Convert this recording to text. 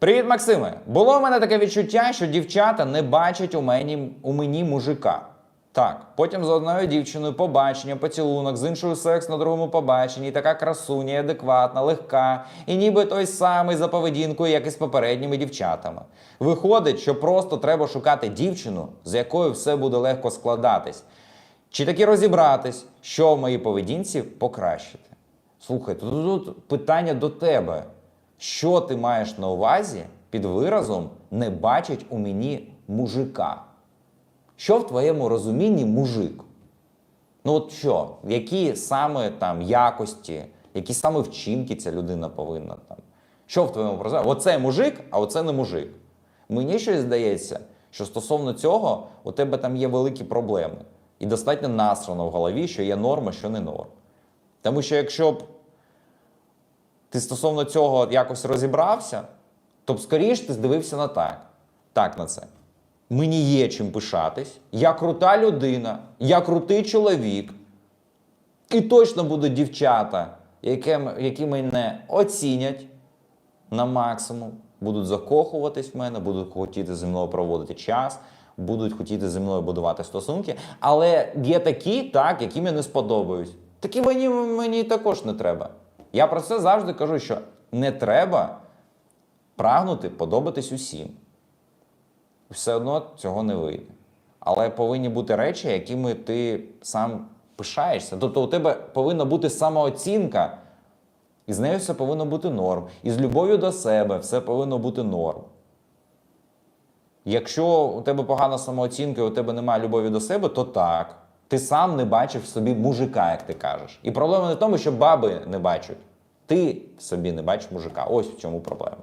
Привіт, Максиме! Було в мене таке відчуття, що дівчата не бачать у мені, у мені мужика. Так, потім з одною дівчиною побачення, поцілунок, з іншою секс на другому побаченні, і така красуня, і адекватна, легка, і ніби той самий за поведінкою, як і з попередніми дівчатами. Виходить, що просто треба шукати дівчину, з якою все буде легко складатись. Чи таки розібратись, що в моїй поведінці покращити? Слухай, тут, тут питання до тебе. Що ти маєш на увазі під виразом не бачить у мені мужика? Що в твоєму розумінні мужик? Ну от що, які саме там якості, які саме вчинки ця людина повинна там? Що в твоєму розумінні? Оце мужик, а оце не мужик. Мені щось здається, що стосовно цього у тебе там є великі проблеми. І достатньо насрано в голові, що є норма, що не норма. Тому що якщо б ти стосовно цього якось розібрався, то скоріш ти здивився на так. Так на це. Мені є чим пишатись, я крута людина, я крутий чоловік. І точно будуть дівчата, які, які мене оцінять на максимум, будуть закохуватись в мене, будуть хотіти зі мною проводити час, будуть хотіти зі мною будувати стосунки. Але є такі, так, які мені не сподобаюсь. Такі мені, мені також не треба. Я про це завжди кажу, що не треба прагнути подобатись усім. Все одно цього не вийде. Але повинні бути речі, якими ти сам пишаєшся. Тобто у тебе повинна бути самооцінка, і з нею все повинно бути норм. І з любов'ю до себе все повинно бути норм. Якщо у тебе погана самооцінка і у тебе немає любові до себе, то так. Ти сам не бачиш в собі мужика, як ти кажеш. І проблема не в тому, що баби не бачать. Ти собі не бачиш мужика. Ось в чому проблема.